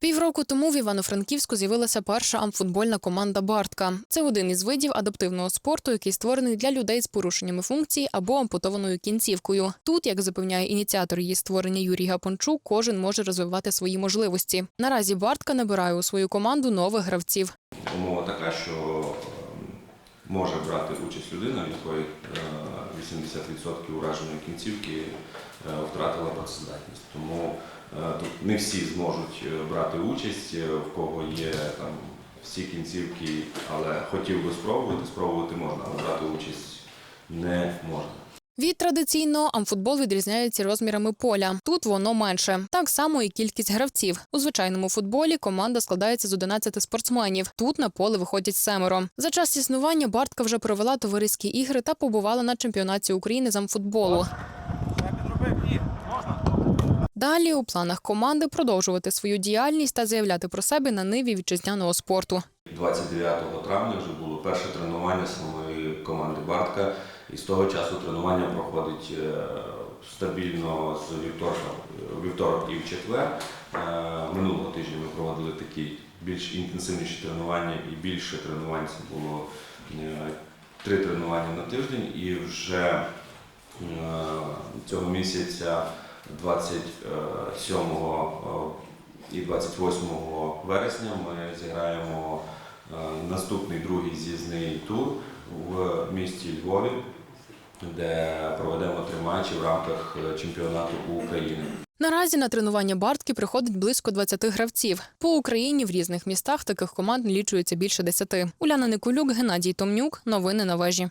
Півроку тому в Івано-Франківську з'явилася перша амфутбольна команда Бартка. Це один із видів адаптивного спорту, який створений для людей з порушеннями функції або ампутованою кінцівкою. Тут, як запевняє ініціатор її створення Юрій Гапончук, кожен може розвивати свої можливості. Наразі Бартка набирає у свою команду нових гравців. Умова така, що може брати участь людина, в якої е, 80% ураженої кінцівки е, втратила працездатність. Тому е, тут не всі зможуть е, брати участь, е, в кого є там всі кінцівки, але хотів би спробувати, спробувати можна, але брати участь не можна. Від традиційного амфутбол відрізняється розмірами поля. Тут воно менше. Так само і кількість гравців. У звичайному футболі команда складається з 11 спортсменів. Тут на поле виходять семеро. За час існування Бартка вже провела товариські ігри та побувала на чемпіонаті України з амфутболу. Далі у планах команди продовжувати свою діяльність та заявляти про себе на ниві вітчизняного спорту. 29 травня вже було перше тренування самої команди Бартка. І з того часу тренування проходить е, стабільно з вівторок і в четвер. Е, Минулого тижня ми проводили такі більш інтенсивніші тренування і більше тренувань це було е, три тренування на тиждень. І вже цього місяця 27 і 28 вересня ми зіграємо е, наступний другий з'їзний тур в місті Львові, де проведемо три матчі в рамках е, чемпіонату України. Наразі на тренування Бартки приходить близько 20 гравців. По Україні в різних містах таких команд налічується більше 10. Уляна Николюк, Геннадій Томнюк. Новини на вежі.